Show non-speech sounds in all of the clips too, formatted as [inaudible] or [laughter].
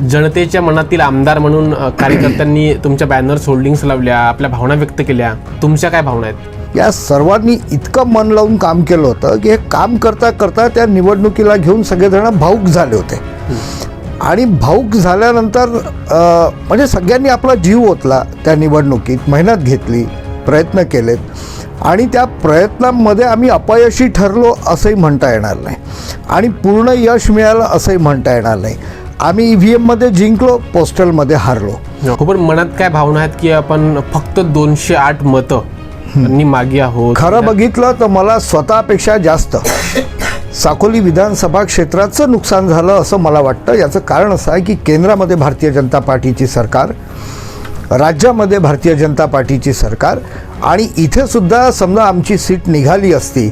जनतेच्या मनातील आमदार म्हणून कार्यकर्त्यांनी तुमच्या बॅनर्स होल्डिंग्स लावल्या आपल्या भावना व्यक्त केल्या. तुमच्या काय भावना आहेत? या सर्वांनी इतकं मन लावून काम केलं होतं की हे काम करता करता त्या निवडणुकीला घेऊन सगळेजण भाऊक झाले होते. आणि भाऊक झाल्यानंतर म्हणजे सगळ्यांनी आपला जीव ओतला त्या निवडणुकीत मेहनत घेतली प्रयत्न केलेत. आणि त्या प्रयत्नांमध्ये आम्ही अपयशी ठरलो असंही म्हणता येणार नाही. आणि पूर्ण यश मिळालं असंही म्हणता येणार नाही. आम्ही ई व्ही एममध्ये जिंकलो पोस्टलमध्ये हारलो. हो पण मनात काय भावना आहेत की आपण फक्त दोनशे आठ मतं मागे आहोत? खरं बघितलं तर मला स्वतःपेक्षा जास्त साकोली विधानसभा क्षेत्राचं नुकसान झालं असं मला वाटतं. याचं कारण असं आहे की केंद्रामध्ये भारतीय जनता पार्टीची सरकार राज्यामध्ये भारतीय जनता पार्टीची सरकार आणि इथे सुद्धा समजा आमची सीट निघाली असती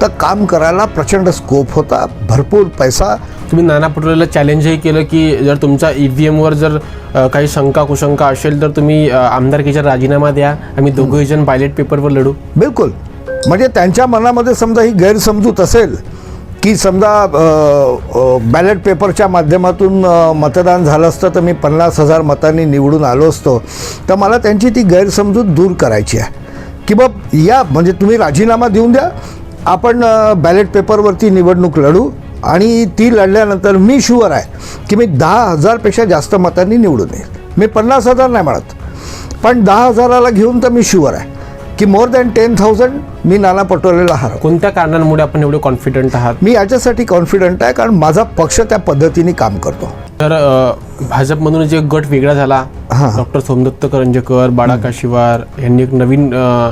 तर काम करायला प्रचंड स्कोप होता भरपूर पैसा. तुम्ही नाना पटोलेला चॅलेंजही केलं की जर तुमचा ई व्ही एमवर जर काही शंका कुशंका असेल तर तुम्ही आमदारकीचा राजीनामा द्या. आम्ही दोघंही जण बायलेट पेपरवर लढू. बिलकुल. म्हणजे त्यांच्या मनामध्ये समजा ही गैरसमजूत असेल की समजा बॅलेट पेपरच्या माध्यमातून मतदान झालं असतं तर मी पन्नास हजार मतांनी निवडून आलो असतो. तर मला त्यांची ती गैरसमजूत दूर करायची आहे. की बाब या म्हणजे तुम्ही राजीनामा देऊन द्या. आपण बॅलेट पेपरवरती निवडणूक लढू आणि ती लढल्यानंतर मी शुअर आहे की मी दहा हजारपेक्षा जास्त मतांनी निवडून येईल. मी पन्नास हजार नाही म्हणत. पण दहा हजाराला घेऊन तर मी शुअर आहे की मोर दॅन टेन थाउजंड मी नाना पटोलेला हरव कोणत्या कारणांमुळे आपण एवढे कॉन्फिडंट आहात? मी याच्यासाठी कॉन्फिडंट आहे कारण माझा पक्ष त्या पद्धतीने काम करतो. तर अ, भाजपमधून जे गट वेगळा झाला हां. डॉक्टर सोमदत्त करंजेकर बाळा काशीवार यांनी एक नवीन अ,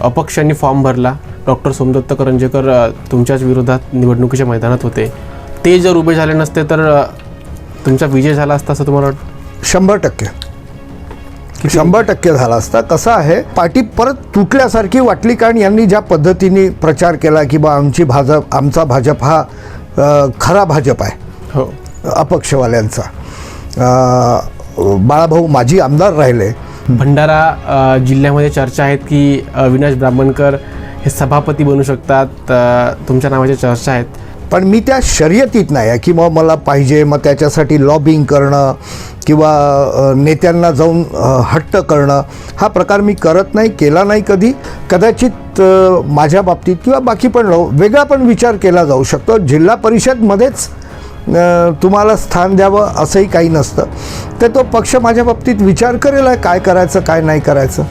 अपक्षांनी फॉर्म भरला. डॉक्टर सोमदत्त करंजेकर अ, तुमच्याच विरोधात निवडणुकीच्या मैदानात होते. ते जर उभे झाले नसते तर अ, तुमचा विजय झाला असता असं तुम्हाला वाटतं? शंभर टक्के. शंभर टक्के झाला असता. कसं आहे पार्टी परत तुटल्यासारखी वाटली कारण यांनी ज्या पद्धतीने प्रचार केला की बा आमची भाजप आमचा भाजप हा खरा भाजप आहे. हो. अपक्षवाल्यांचा. बाळाभाऊ माजी आमदार राहिले. भंडारा जिल्ह्यामध्ये चर्चा आहेत की अविनाश ब्राह्मणकर हे सभापती बनू शकतात. तुमच्या नावाच्या चर्चा आहेत. पण मी त्या शर्यतीत नाही आहे की मग मला पाहिजे मग त्याच्यासाठी लॉबिंग करणं किंवा नेत्यांना जाऊन हट्ट करणं हा प्रकार मी करत नाही केला नाही कधी. कदाचित माझ्या बाबतीत किंवा बाकी पण वेगळा पण विचार केला जाऊ शकतो. जिल्हा परिषदमध्येच तुम्हाला स्थान द्यावं असंही काही नसतं. तर तो पक्ष माझ्या बाबतीत विचार करेल आहे काय करायचं काय नाही करायचं.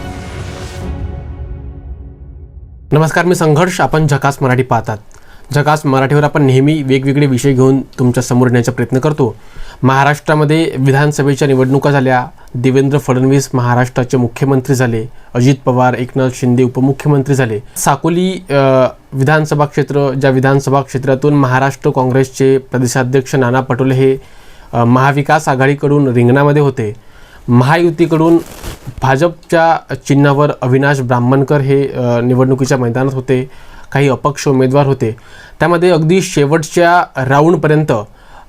नमस्कार मी संघर्ष आपण झकास मराठी पाहतात. झकास मराठीवर आपण नेहमी वेगवेगळे विषय घेऊन तुमच्यासमोर येण्याचा प्रयत्न करतो. महाराष्ट्रामध्ये विधानसभेच्या निवडणुका झाल्या. देवेंद्र फडणवीस महाराष्ट्राचे मुख्यमंत्री झाले. अजित पवार एकनाथ शिंदे उपमुख्यमंत्री झाले. साकोली विधानसभा क्षेत्र ज्या विधानसभा क्षेत्रातून महाराष्ट्र काँग्रेसचे प्रदेशाध्यक्ष नाना पटोले हे महाविकास आघाडीकडून रिंगणामध्ये होते. महायुतीकडून भाजपच्या चिन्हावर अविनाश ब्राह्मणकर हे निवडणुकीच्या मैदानात होते. काही अपक्ष उमेदवार होते. त्यामध्ये अगदी शेवटच्या राऊंडपर्यंत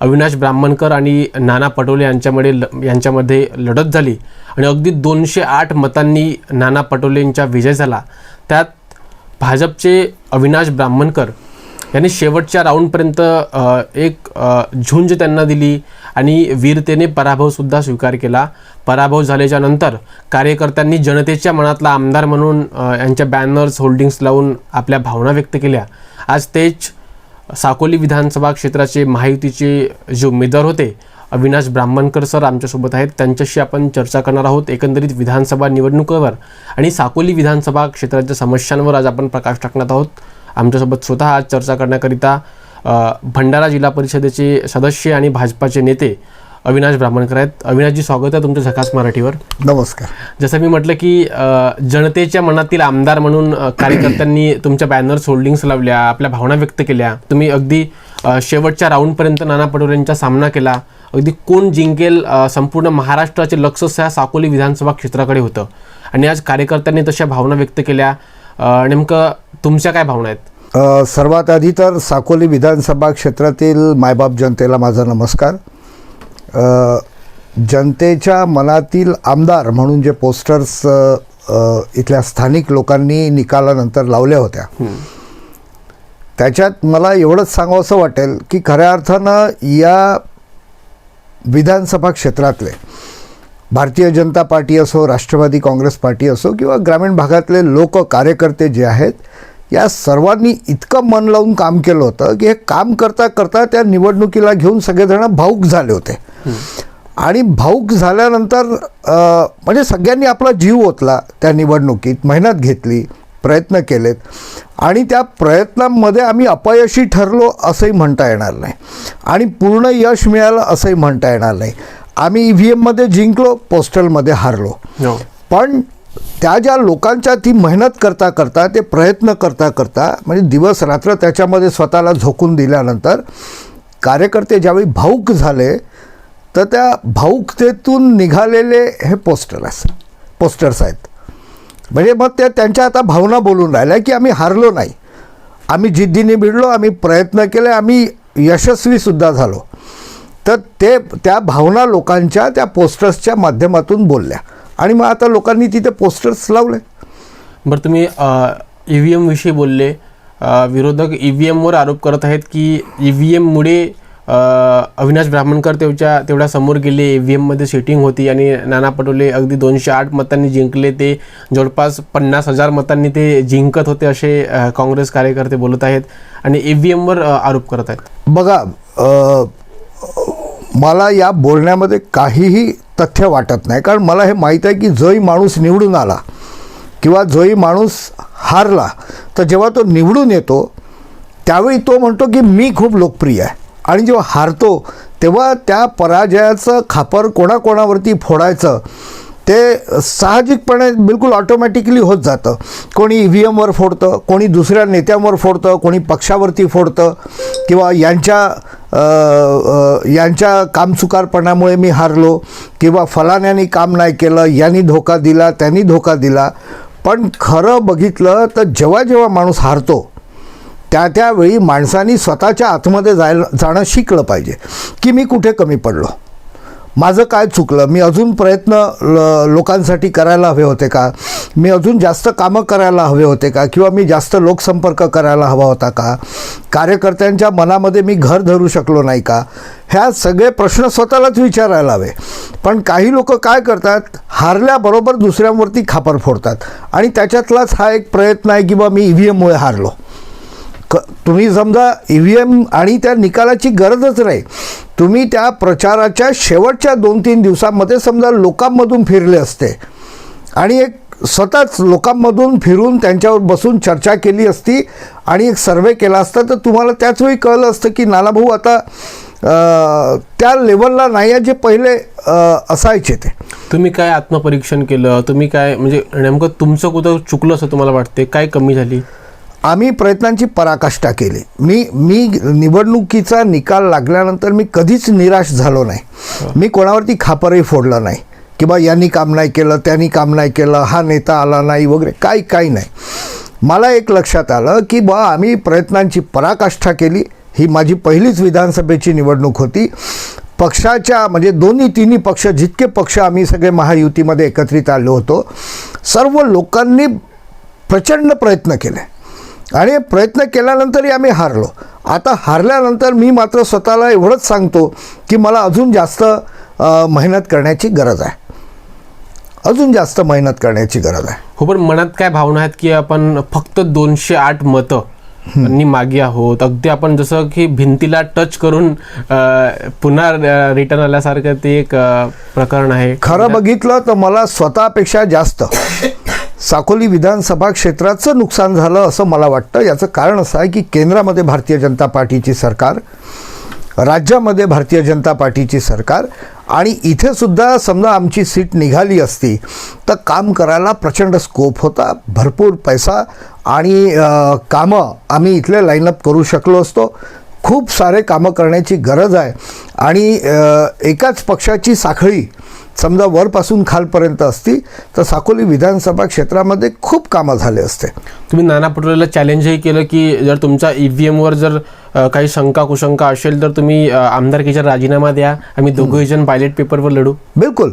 अविनाश ब्राह्मणकर आणि नाना पटोले यांच्यामध्ये ल यांच्यामध्ये लढत झाली. आणि अगदी दोनशे आठ मतांनी नाना पटोलेंचा विजय झाला. त्यात भाजपचे अविनाश ब्राह्मणकर यांनी शेवटच्या राऊंडपर्यंत एक झुंज त्यांना दिली आणि वीरतेने पराभवसुद्धा स्वीकार केला. पराभव झाल्याच्यानंतर कार्यकर्त्यांनी जनतेच्या मनातला आमदार म्हणून यांच्या बॅनर्स होल्डिंग्स लावून आपल्या भावना व्यक्त केल्या. आज तेच साकोली विधानसभा क्षेत्राचे महायुतीचे जे उमेदवार होते अविनाश ब्राह्मणकर सर आमच्यासोबत आहेत. त्यांच्याशी आपण चर्चा करणार आहोत एकंदरीत विधानसभा निवडणुकीवर. आणि साकोली विधानसभा क्षेत्राच्या समस्यांवर आज आपण प्रकाश टाकणार आहोत. आमच्यासोबत स्वतः आज चर्चा करण्याकरिता भंडारा जिल्हा परिषदेचे सदस्य आणि भाजपाचे नेते अविनाश ब्राह्मणकर आहेत. अविनाशजी स्वागत आहे तुमचं झकास मराठीवर. नमस्कार. जसं मी म्हटलं की जनतेच्या मनातील आमदार म्हणून कार्यकर्त्यांनी तुमच्या बॅनर्स होल्डिंग्स लावल्या आपल्या भावना व्यक्त केल्या. तुम्ही अगदी शेवटच्या राऊंडपर्यंत नाना पटोलेंचा सामना केला. अगदी कोण जिंकेल संपूर्ण महाराष्ट्राचे लक्ष ह्या साकोली विधानसभा क्षेत्राकडे होतं. आणि आज कार्यकर्त्यांनी तशा भावना व्यक्त केल्या. नेमकं तुमच्या काय भावना आहेत? सर्वात आधी तर साकोली विधानसभा क्षेत्रातील मायबाप जनतेला माझा नमस्कार. जनतेच्या मनातील आमदार म्हणून जे पोस्टर्स इथल्या स्थानिक लोकांनी निकालानंतर लावल्या होत्या. त्याच्यात मला एवढंच सांगावंसं वाटेल की खऱ्या अर्थानं या विधानसभा क्षेत्रातले भारतीय जनता पार्टी असो राष्ट्रवादी काँग्रेस पार्टी असो किंवा ग्रामीण भागातले लोक कार्यकर्ते जे आहेत या सर्वांनी इतकं मन लावून काम केलं होतं की हे काम करता करता त्या निवडणुकीला घेऊन सगळेजण भाऊक झाले होते. आणि भाऊक झाल्यानंतर म्हणजे सगळ्यांनी आपला जीव ओतला त्या निवडणुकीत मेहनत घेतली प्रयत्न केलेत. आणि त्या प्रयत्नांमध्ये आम्ही अपयशी ठरलो असंही म्हणता येणार नाही. आणि पूर्ण यश मिळालं असंही म्हणता येणार नाही. आम्ही ई व्ही एममध्ये जिंकलो पोस्टलमध्ये हारलो. हो. पण त्या ज्या लोकांच्या ती मेहनत करता करता ते प्रयत्न करता करता म्हणजे दिवस रात्र त्याच्यामध्ये स्वतःला झोकून दिल्यानंतर कार्यकर्ते ज्यावेळी भाऊक झाले तर त्या भाऊकतेतून निघालेले हे पोस्टर्स पोस्टर्स आहेत. म्हणजे मग त्या त्यांच्या आता भावना बोलून राहिल्या की आम्ही हारलो नाही. आम्ही जिद्दीने भिडलो आम्ही प्रयत्न केले आम्ही यशस्वीसुद्धा झालो. तर ते त्या भावना लोकांच्या त्या पोस्टर्सच्या माध्यमातून बोलल्या. आणि मग आता लोकांनी तिथे पोस्टर्स लावले. बरं तुम्ही ई व्ही एमविषयी बोलले. विरोधक ई व्ही एमवर आरोप करत आहेत की ई व्ही एममुळे अविनाश ब्राह्मणकर तेवच्या तेवढ्या समोर गेले. ई व्ही एममध्ये सिटिंग होती आणि नाना पटोले अगदी दोनशे आठ मतांनी जिंकले. ते जवळपास पन्नास हजार मतांनी ते जिंकत होते असे काँग्रेस कार्यकर्ते बोलत आहेत आणि ई व्ही एमवर आरोप करत आहेत. बघा मला या बोलण्यामध्ये काहीही तथ्य वाटत नाही. कारण मला हे माहीत आहे की जोही माणूस निवडून आला किंवा जोही माणूस हारला तर जेव्हा तो निवडून येतो त्यावेळी तो म्हणतो की मी खूप लोकप्रिय आहे. आणि जेव्हा हारतो तेव्हा त्या पराजयाचं खापर कोणाकोणावरती फोडायचं ते साहजिकपणे बिलकुल ऑटोमॅटिकली होत जातं. कोणी ई व्ही एमवर फोडतं कोणी दुसऱ्या नेत्यांवर फोडतं कोणी पक्षावरती फोडतं किंवा यांच्या यांच्या कामचुकारपणामुळे मी हारलो किंवा फलाण्याने काम नाही केलं यांनी धोका दिला त्यांनी धोका दिला. पण खरं बघितलं तर जेव्हा जेव्हा माणूस हारतो त्या त्यावेळी माणसानी स्वतःच्या आतमध्ये जायला जाणं शिकलं पाहिजे की मी कुठे कमी पडलो. माझं काय चुकलं? मी अजून प्रयत्न ल- लोकांसाठी करायला हवे होते का? मी अजून जास्त कामं करायला हवे होते का? किंवा मी जास्त लोकसंपर्क करायला हवा होता का? कार्यकर्त्यांच्या मनामध्ये मी घर धरू शकलो नाही का? ह्या सगळे प्रश्न स्वतःलाच विचारायला हवे. पण काही लोक काय करतात? हारल्याबरोबर दुसऱ्यांवरती खापर फोडतात. आणि त्याच्यातलाच हा एक प्रयत्न आहे की बा मी ई व्ही एममुळे हारलो. क तुम्ही समजा ई व्ही एम आणि त्या निकालाची गरजच नाही. तुम्ही त्या प्रचाराच्या शेवटच्या दोन तीन दिवसामध्ये समजा लोकांमधून फिरले असते. आणि एक स्वतःच लोकांमधून फिरून त्यांच्यावर बसून चर्चा केली असती आणि एक सर्वे केला असता तर तुम्हाला त्याच वेळी कळलं असतं की नानाभाऊ आता त्या लेवलला नाही आहे जे पहिले असायचे ते. तुम्ही काय आत्मपरीक्षण केलं? तुम्ही काय म्हणजे नेमकं तुमचं कुठं चुकलं असं तुम्हाला वाटते काय कमी झाली? आम्ही प्रयत्नांची पराकाष्ठा केली. मी मी निवडणुकीचा निकाल लागल्यानंतर मी कधीच निराश झालो नाही. मी कोणावरती खापरही फोडलं नाही. की बा यांनी काम नाही केलं त्यांनी काम नाही केलं हा नेता आला नाही वगैरे काही काही नाही. मला एक लक्षात आलं की बा आम्ही प्रयत्नांची पराकाष्ठा केली. ही माझी पहिलीच विधानसभेची निवडणूक होती. पक्षाच्या म्हणजे दोन्ही तिन्ही पक्ष जितके पक्ष आम्ही सगळे महायुतीमध्ये एकत्रित आलो होतो सर्व लोकांनी प्रचंड प्रयत्न केले. आणि प्रयत्न केल्यानंतरही आम्ही हारलो. आता हारल्यानंतर मी मात्र स्वतःला एवढंच सांगतो की मला अजून जास्त मेहनत करण्याची गरज आहे. अजून जास्त मेहनत करण्याची गरज आहे. हो पण मनात काय भावना आहेत की आपण फक्त दोनशे आठ मतं मागे आहोत? अगदी आपण जसं की भिंतीला टच करून पुन्हा रिटर्न आल्यासारखं ते एक प्रकरण आहे. खरं बघितलं तर मला स्वतःपेक्षा जास्त साकोली विधानसभा क्षेत्राचं नुकसान झालं असं मला वाटतं. याचं कारण असं आहे की केंद्रामध्ये भारतीय जनता पार्टीची सरकार राज्यामध्ये भारतीय जनता पार्टीची सरकार आणि इथेसुद्धा समजा आमची सीट निघाली असती तर काम करायला प्रचंड स्कोप होता भरपूर पैसा आणि कामं आम्ही इथले लाईनअप करू शकलो असतो. खूप सारे कामं करण्याची गरज आहे. आणि एकाच पक्षाची साखळी समजा वरपासून खालपर्यंत असती तर साकोली विधानसभा क्षेत्रामध्ये खूप कामं झाले असते. तुम्ही नाना पटोलेला चॅलेंजही केलं की जर तुमचा ई व्ही एमवर जर काही शंका कुशंका असेल तर तुम्ही आमदारकीचा राजीनामा द्या. आम्ही दोघंही जण बायलेट पेपरवर लढू. बिलकुल.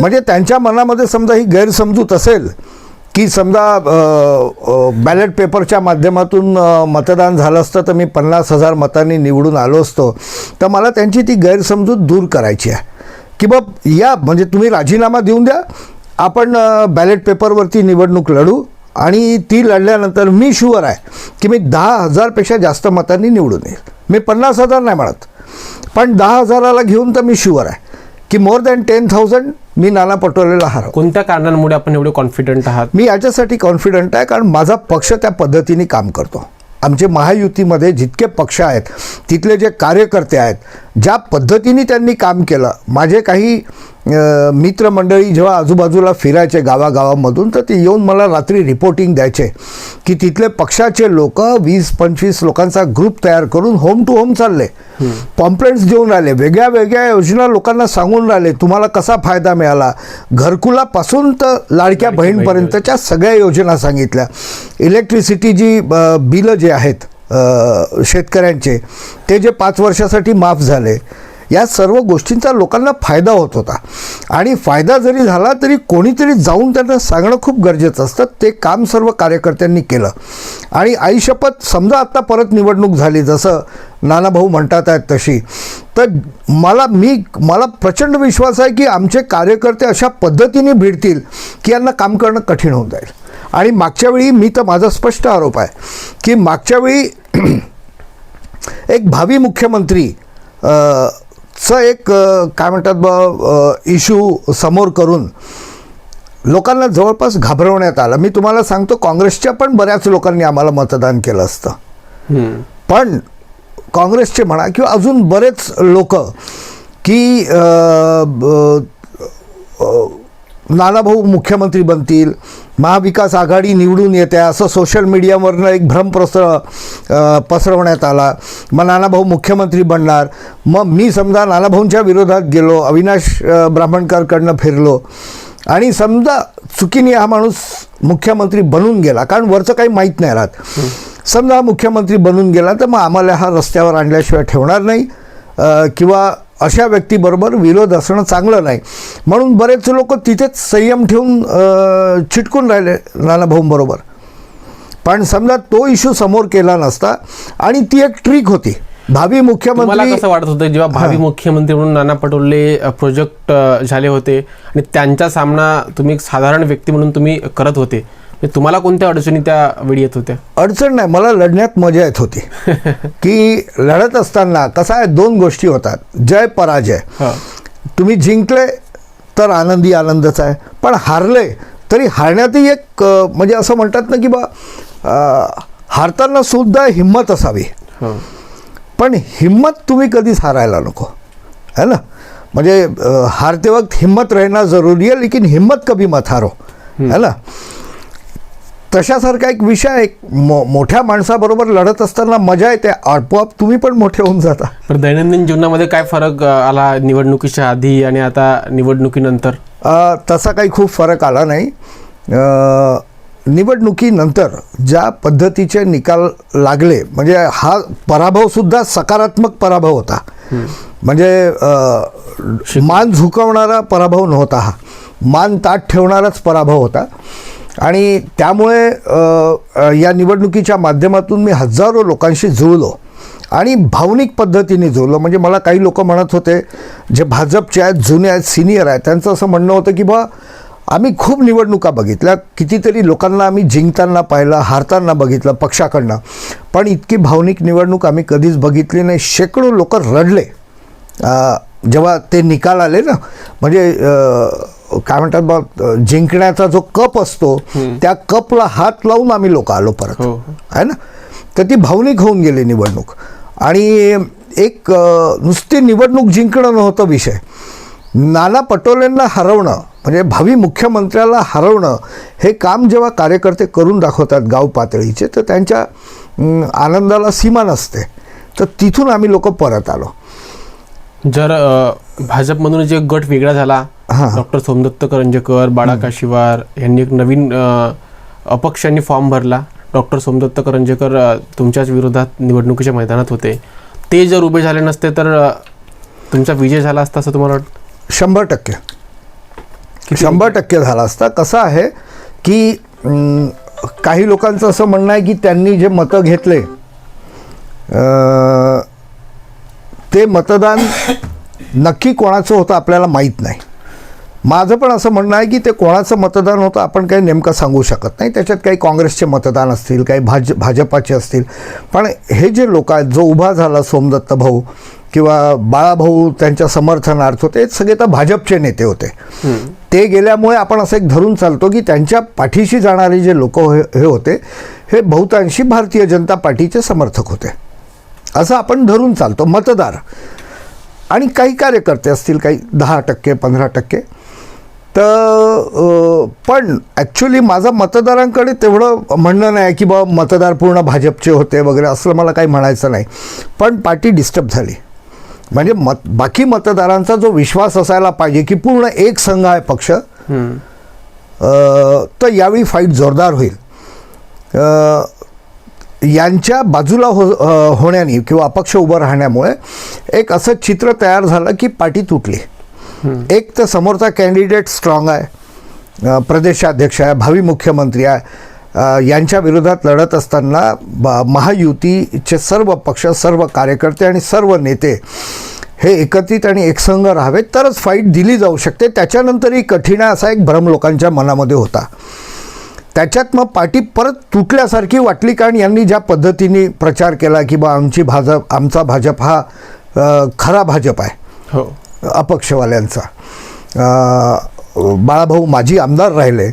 म्हणजे त्यांच्या मनामध्ये समजा ही गैरसमजूत असेल की समजा बॅलेट पेपरच्या माध्यमातून मतदान झालं असतं तर मी पन्नास हजार मतांनी निवडून आलो असतो. तर मला त्यांची ती गैरसमजूत दूर करायची आहे. की बाब या म्हणजे तुम्ही राजीनामा देऊन द्या. आपण बॅलेट पेपरवरती निवडणूक लढू आणि ती लढल्यानंतर मी शुअर आहे की मी दहा हजारपेक्षा जास्त मतांनी निवडून येईल. मी पन्नास हजार नाही म्हणत. पण दहा हजाराला घेऊन तर मी शुअर आहे. की मोर दॅन टेन थाउजंड मी नाना पटोलेला हरव कोणत्या कारणांमुळे आपण एवढे कॉन्फिडंट आहात? मी याच्यासाठी कॉन्फिडंट आहे कारण माझा पक्ष त्या पद्धतीने काम करतो. आमचे महायुतीमध्ये जितके पक्ष आहेत तिथले जे कार्यकर्ते आहेत ज्या पद्धतीने त्यांनी काम केलं माझे काही मित्रमंडळी जेव्हा आजूबाजूला फिरायचे गावागावामधून तर ते येऊन मला रात्री रिपोर्टिंग द्यायचे की तिथले पक्षाचे लोक वीस पंचवीस लोकांचा ग्रुप तयार करून होम टू होम चालले. पॉम्पलेट्स देऊन राहिले वेगळ्या वेगळ्या योजना लोकांना सांगून राहिले तुम्हाला कसा फायदा मिळाला? घरकुलापासून तर लाडक्या बहीणपर्यंतच्या सगळ्या योजना सांगितल्या. इलेक्ट्रिसिटी जी बिलं जे आहेत शेतकऱ्यांचे ते जे पाच वर्षासाठी माफ झाले या सर्व गोष्टींचा लोकांना फायदा होत होता. आणि फायदा जरी झाला तरी कोणीतरी जाऊन त्यांना सांगणं खूप गरजेचं असतं. ते काम सर्व कार्यकर्त्यांनी केलं. आणि आईशपथ समजा आत्ता परत निवडणूक झाली जसं नानाभाऊ म्हणतात आहेत तशी तर मला मी मला प्रचंड विश्वास आहे की आमचे कार्यकर्ते अशा पद्धतीने भिडतील की यांना काम करणं कठीण होऊन जाईल. आणि मागच्या वेळी मी तर माझा स्पष्ट आरोप आहे की मागच्या वेळी [clears throat] एक भावी मुख्यमंत्री चं एक काय म्हणतात ब इश्यू समोर करून लोकांना जवळपास घाबरवण्यात आलं मी तुम्हाला सांगतो काँग्रेसच्या पण बऱ्याच लोकांनी आम्हाला मतदान केलं असतं. पण काँग्रेसचे म्हणा किंवा अजून बरेच लोक की नानाभाऊ मुख्यमंत्री बनतील महाविकास आघाडी निवडून येते असं सोशल मीडियावरनं एक भ्रम प्रसर पसरवण्यात आला. मग नानाभाऊ मुख्यमंत्री बनणार. मग मी समजा नानाभाऊंच्या विरोधात गेलो अविनाश ब्राह्मणकरकडनं फिरलो. आणि समजा चुकीने हा माणूस मुख्यमंत्री बनून गेला कारण वरचं काही माहीत नाही राहत. समजा मुख्यमंत्री बनून गेला तर मग आम्हाला हा रस्त्यावर आणल्याशिवाय ठेवणार नाही. किंवा अशा व्यक्तीबरोबर विरोध असणं चांगलं नाही. म्हणून बरेच लोक तिथेच संयम ठेवून चिटकून राहिले नानाभाऊंबरोबर. पण समजा तो इश्यू समोर केला नसता आणि ती एक ट्रिक होती. भावी मुख्यमंत्री कसं वाटत होतं जेव्हा भावी मुख्यमंत्री म्हणून नाना पटोले प्रोजेक्ट झाले होते आणि त्यांचा सामना तुम्ही एक साधारण व्यक्ती म्हणून तुम्ही करत होते तुम्हाला कोणत्या अडचणी त्या वेळी येत होत्या? अडचण नाही मला लढण्यात मजा येत होती. [laughs] की लढत असताना कसं आहे दोन गोष्टी होतात. जय पराजय. तुम्ही जिंकले तर आनंदी आनंदच आहे. पण हारले तरी हारण्यातही एक म्हणजे असं म्हणतात ना की बा हारताना सुद्धा हिंमत असावी. पण हिम्मत तुम्ही कधीच हारायला नको. है ना? म्हणजे हारते वक्त हिम्मत रहना जरूरी है लेकिन हिम्मत कभी मत हारो. है ना? तशासारखा एक विषय आहे. एक मो मोठ्या माणसाबरोबर लढत असताना मजा येते. आपोआप तुम्ही पण मोठे होऊन जाता. तर दैनंदिन जीवनामध्ये काय फरक आला निवडणुकीच्या आधी आणि आता निवडणुकीनंतर? तसा काही खूप फरक आला नाही. निवडणुकीनंतर ज्या पद्धतीचे निकाल लागले म्हणजे हा पराभवसुद्धा सकारात्मक पराभव होता. म्हणजे मान झुकवणारा पराभव नव्हता हा. मान ताट ठेवणाराच पराभव होता. आणि त्यामुळे या निवडणुकीच्या माध्यमातून मी हजारो लोकांशी जुळलो आणि भावनिक पद्धतीने जुळलो. म्हणजे मला काही लोक म्हणत होते जे भाजपचे आहेत जुने आहेत सिनियर आहेत त्यांचं असं म्हणणं होतं की बा आम्ही खूप निवडणुका बघितल्या. कितीतरी लोकांना आम्ही जिंकताना पाहिलं हारताना बघितलं पक्षाकडनं. पण इतकी भावनिक निवडणूक आम्ही कधीच बघितली नाही. शेकडो लोक रडले. जेव्हा ते निकाल आले ना म्हणजे काय म्हणतात बा जिंकण्याचा जो कप असतो त्या कपला हात लावून आम्ही लोक आलो परत. हो. आहे ना? तर ती भावनिक होऊन गेली निवडणूक. आणि एक नुसती निवडणूक जिंकणं नव्हतं विषय. नाना पटोलेंना हरवणं म्हणजे भावी मुख्यमंत्र्याला हरवणं हे काम जेव्हा कार्यकर्ते करून दाखवतात गाव पातळीचे तर त्यांच्या आनंदाला सीमा नसते. तर तिथून आम्ही लोक परत आलो. जर भाजपमधून जे गट वेगळा झाला हा. डॉक्टर सोमदत्त करंजेकर बाळा काशीवार यांनी एक नवीन अपक्षांनी फॉर्म भरला. डॉक्टर सोमदत्त करंजेकर तुमच्याच विरोधात निवडणुकीच्या मैदानात होते. ते जर उभे झाले नसते तर तुमचा विजय झाला असता असं तुम्हाला वाटतं? शंभर टक्के. शंभर टक्के झाला असता. कसं आहे की काही लोकांचं असं म्हणणं आहे की त्यांनी जे मतं घेतले ते मतदान नक्की कोणाचं होतं आपल्याला माहीत नाही. माझं पण असं म्हणणं आहे की ते कोणाचं मतदान होतं आपण काही नेमकं सांगू शकत नाही. त्याच्यात काही काँग्रेसचे मतदान असतील काही भाज भाजपाचे असतील. पण हे जे लोक आहेत जो उभा झाला सोमदत्त भाऊ किंवा बाळाभाऊ त्यांच्या समर्थनार्थ होते सगळे तर भाजपचे नेते होते. ते गेल्यामुळे आपण असं एक धरून चालतो की त्यांच्या पाठीशी जाणारे जे लोक हे होते हे बहुतांशी भारतीय जनता पार्टीचे समर्थक होते. असं आपण धरून चालतो. मतदार. आणि काही कार्यकर्ते असतील काही दहा टक्के पंधरा टक्के तर पण ॲक्च्युली माझं मतदारांकडे तेवढं म्हणणं नाही की बा मतदार पूर्ण भाजपचे होते वगैरे असं मला काही म्हणायचं नाही. पण पार्टी डिस्टर्ब झाली. म्हणजे मत बाकी मतदारांचा जो विश्वास असायला पाहिजे की पूर्ण एक संघ आहे पक्ष तर यावेळी फाईट जोरदार होईल. यांच्या बाजूला हो होण्याने किंवा अपक्ष उभं राहण्यामुळे एक असं चित्र तयार झालं की पार्टी तुटली. एक तर समोरचा कॅन्डिडेट स्ट्रॉंग आहे. प्रदेशाध्यक्ष आहे भावी मुख्यमंत्री आहे. यांच्या विरोधात लढत असताना ब- महायुतीचे सर्व पक्ष सर्व कार्यकर्ते आणि सर्व नेते हे एकत्रित आणि एकसंघ राहावेत तरच फाईट दिली जाऊ शकते. त्याच्यानंतरही कठीण आहे असा एक भ्रम लोकांच्या मनामध्ये होता. त्याच्यात मग पार्टी परत तुटल्यासारखी वाटली कारण यांनी ज्या पद्धतीने प्रचार केला की बा आमची भाजप आमचा भाजप हा खरा भाजप आहे. हो. अपक्षवाल्यांचा. बाळाभाऊ माजी आमदार राहिले.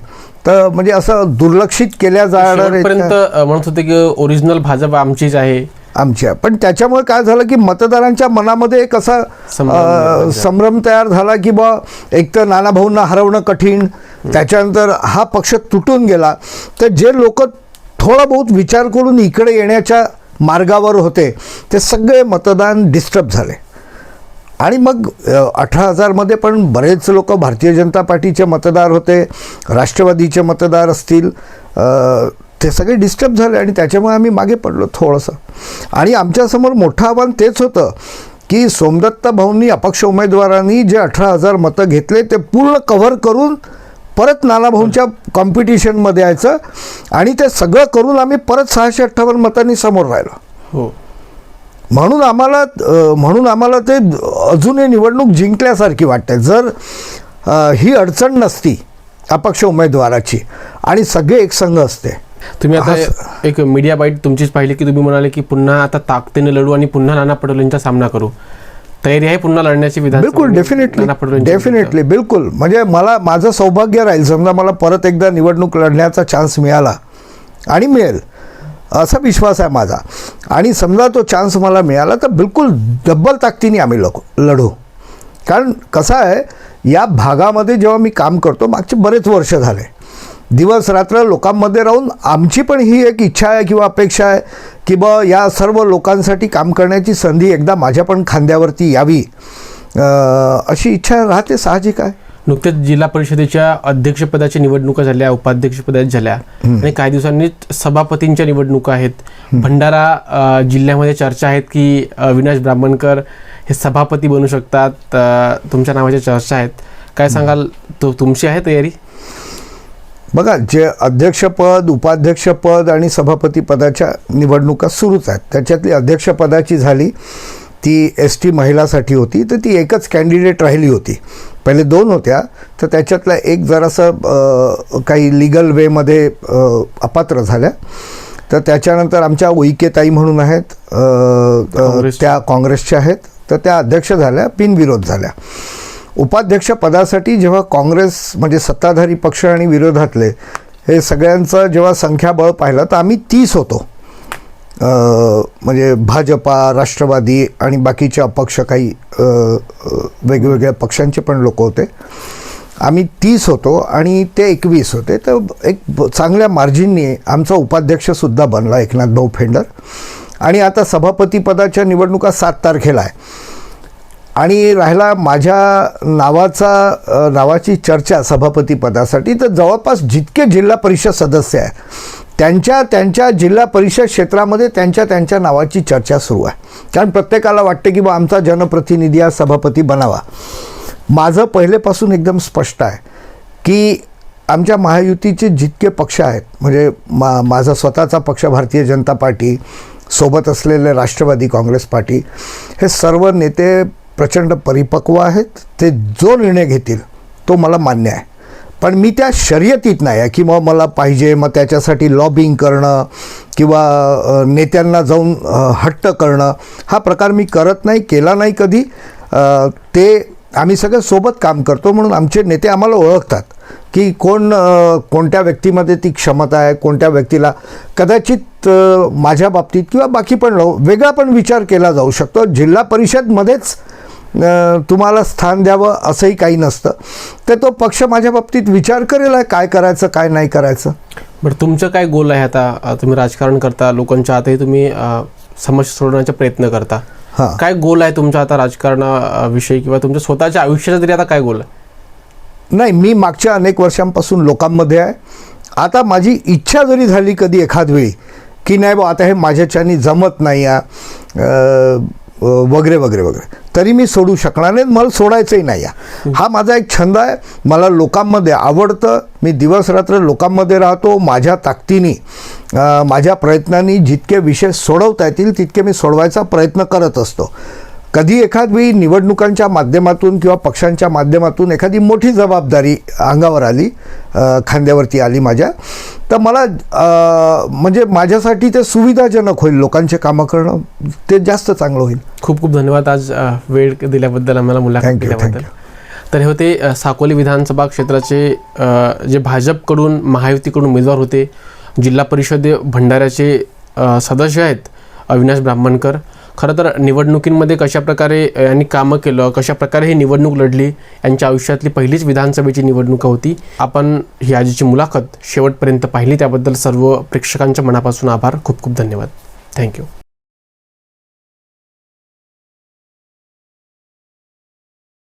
तर म्हणजे असं दुर्लक्षित केल्या जाणारे शेवटपर्यंत अ, म्हणत होते की ओरिजिनल भाजप आमचीच आहे. आमच्या पण त्याच्यामुळे काय झालं की मतदारांच्या मनामध्ये एक असा. संभ्रम तयार झाला की बा एक तर नानाभाऊंना हरवणं कठीण त्याच्यानंतर हा पक्ष तुटून गेला. तर जे लोक थोडा बहुत विचार करून इकडे येण्याच्या मार्गावर होते ते सगळे मतदान डिस्टर्ब झाले. आणि मग अठरा हजारमध्ये पण बरेच लोक भारतीय जनता पार्टीचे मतदार होते राष्ट्रवादीचे मतदार असतील ते सगळे डिस्टर्ब झाले आणि त्याच्यामुळे आम्ही मागे पडलो थोडंसं. आणि आमच्यासमोर मोठं आव्हान तेच होतं की सोमदत्त भाऊंनी अपक्ष उमेदवारांनी जे अठरा हजार मतं घेतले ते पूर्ण कव्हर करून परत नानाभाऊंच्या कॉम्पिटिशनमध्ये यायचं आणि ते सगळं करून आम्ही परत सहाशे अठ्ठावन्न मतांनी समोर राहिलो. हो. म्हणून आम्हाला म्हणून आम्हाला ते अजूनही निवडणूक जिंकल्यासारखी वाटते. जर ही अडचण नसती अपक्ष उमेदवाराची आणि सगळे एकसंघ असते. तुम्ही आता एक मीडिया बाईट तुमचीच पाहिली की तुम्ही म्हणाले की पुन्हा आता ताकदीने लढू आणि पुन्हा नाना पटोलेंचा सामना करू. तयारी आहे पुन्हा लढण्याची विधान बिलकुल डेफिनेटली डेफिनेटली बिलकुल. म्हणजे मला माझं सौभाग्य राहील समजा मला परत एकदा निवडणूक लढण्याचा चान्स मिळाला आणि मिळेल. असा विश्वास आहे माझा. आणि समजा तो चान्स मला मिळाला तर बिलकुल डब्बल ताकदीने आम्ही लढू लढू. कारण कसं आहे या भागामध्ये जेव्हा मी काम करतो मागचे बरेच वर्ष झाले. दिवस रात्र लोकांमध्ये राहून आमची पण ही एक इच्छा आहे किंवा अपेक्षा आहे की ब या सर्व लोकांसाठी काम करण्याची संधी एकदा माझ्या पण खांद्यावरती यावी. अशी इच्छा राहते साहजिक आहे. नुकतेच जिल्हा परिषदेच्या अध्यक्षपदाच्या निवडणुका झाल्या उपाध्यक्षपदाच्या झाल्या. आणि काही दिवसांनी सभापतींच्या निवडणुका आहेत. भंडारा जिल्ह्यामध्ये चर्चा आहेत की विनाश ब्राह्मणकर हे सभापती बनू शकतात. तुमच्या नावाच्या चर्चा आहेत. काय सांगाल? तो तुमची आहे तयारी? बघा जे अध्यक्षपद उपाध्यक्षपद आणि सभापती पदाच्या निवडणुका सुरूच आहेत. त्याच्यातली अध्यक्षपदाची झाली ती एस टी महिलासाठी होती तर ती एकच कॅन्डिडेट राहिली होती. पहिले दोन होत्या तर त्याच्यातला एक जरासं काही लिगल वेमध्ये अपात्र झाल्या. तर त्याच्यानंतर आमच्या उईकेताई म्हणून आहेत. त्या काँग्रेसच्या आहेत तर त्या अध्यक्ष झाल्या बिनविरोध झाल्या. उपाध्यक्ष पदासाठी जेव्हा काँग्रेस म्हणजे सत्ताधारी पक्ष आणि विरोधातले हे सगळ्यांचं जेव्हा संख्याबळ पाहिलं तर आम्ही तीस होतो. म्हणजे भाजपा राष्ट्रवादी आणि बाकीचे अपक्ष काही वेगवेगळ्या पक्षांचे पण लोक होते. आम्ही तीस होतो आणि ते एकवीस होते. तर एक चांगल्या मार्जिनने आमचा उपाध्यक्षसुद्धा बनला एकनाथ भाऊ फेंडर. आणि आता सभापतीपदाच्या निवडणुका सात तारखेला आहे. आणि राहिला माझ्या नावाचा नावाची चर्चा सभापतीपदासाठी तर जवळपास जितके जिल्हा परिषद सदस्य आहे त्यांच्या त्यांच्या जिल्हा परिषद क्षेत्रामध्ये त्यांच्या त्यांच्या नावाची चर्चा सुरू आहे. कारण प्रत्येकाला वाटते की बा आमचा जनप्रतिनिधी हा सभापती बनावा. माझं पहिलेपासून एकदम स्पष्ट आहे की आमच्या महायुतीचे जितके पक्ष आहेत म्हणजे मा माझा स्वतःचा पक्ष भारतीय जनता पार्टी सोबत असलेले राष्ट्रवादी काँग्रेस पार्टी हे सर्व नेते प्रचंड परिपक्व आहेत. ते जो निर्णय घेतील तो मला मान्य आहे. पण मी त्या शर्यतीत नाही आहे की मग मला पाहिजे मग त्याच्यासाठी लॉबिंग करणं किंवा नेत्यांना जाऊन हट्ट करणं हा प्रकार मी करत नाही केला नाही कधी. ते आम्ही सगळे सोबत काम करतो म्हणून आमचे नेते आम्हाला ओळखतात की कोण कोणत्या व्यक्तीमध्ये ती क्षमता आहे कोणत्या व्यक्तीला कदाचित माझ्या बाबतीत किंवा बाकी पण वेगळा पण विचार केला जाऊ शकतो. जिल्हा परिषदमध्येच तुम्हाला स्थान द्यावं असंही काही नसतं. तर तो पक्ष माझ्या बाबतीत विचार करेल आहे काय करायचं काय नाही करायचं. बरं तुमचं काय गोल आहे आता? तुम्ही राजकारण करता लोकांच्या आताही तुम्ही समस्या सोडवण्याचा प्रयत्न करता. हां. काय गोल आहे तुमचा आता राजकारणाविषयी किंवा तुमच्या स्वतःच्या आयुष्याचा तरी आता काय गोल आहे? नाही मी मागच्या अनेक वर्षांपासून लोकांमध्ये आहे. आता माझी इच्छा जरी झाली कधी एखाद वेळी की नाही बा आता हे माझ्याच्यानी जमत नाही आहे. वगैरे वगैरे वगैरे. तरी मी सोडू शकणार नाही मला सोडायचंही नाही आहे हा माझा एक छंद आहे. मला लोकांमध्ये आवडतं. मी दिवस रात्र लोकांमध्ये राहतो. माझ्या ताकदीने माझ्या प्रयत्नांनी जितके विषय सोडवता येतील तितके मी सोडवायचा प्रयत्न करत असतो. कधी एखाद वेळी निवडणुकांच्या माध्यमातून किंवा पक्षांच्या माध्यमातून एखादी मोठी जबाबदारी अंगावर आली खांद्यावरती आली माझ्या तर मला म्हणजे माझ्यासाठी ते सुविधाजनक होईल लोकांचे कामं करणं ते जास्त चांगलं होईल. खूप खूप धन्यवाद. आज वेळ दिल्याबद्दल आम्हाला मुलाखत दिल्याबद्दल. तर हे होते साकोली विधानसभा क्षेत्राचे जे भाजपकडून महायुतीकडून उमेदवार होते जिल्हा परिषद भंडाऱ्याचे सदस्य आहेत अविनाश ब्राह्मणकर खरं तर निवडणुकींमध्ये कशाप्रकारे यांनी कामं केलं कशाप्रकारे ही निवडणूक लढली यांच्या आयुष्यातली पहिलीच विधानसभेची निवडणूक होती. आपण ही आजीची मुलाखत शेवटपर्यंत पाहिली त्याबद्दल सर्व प्रेक्षकांच्या मनापासून आभार. खूप खूप धन्यवाद. थँक्यू.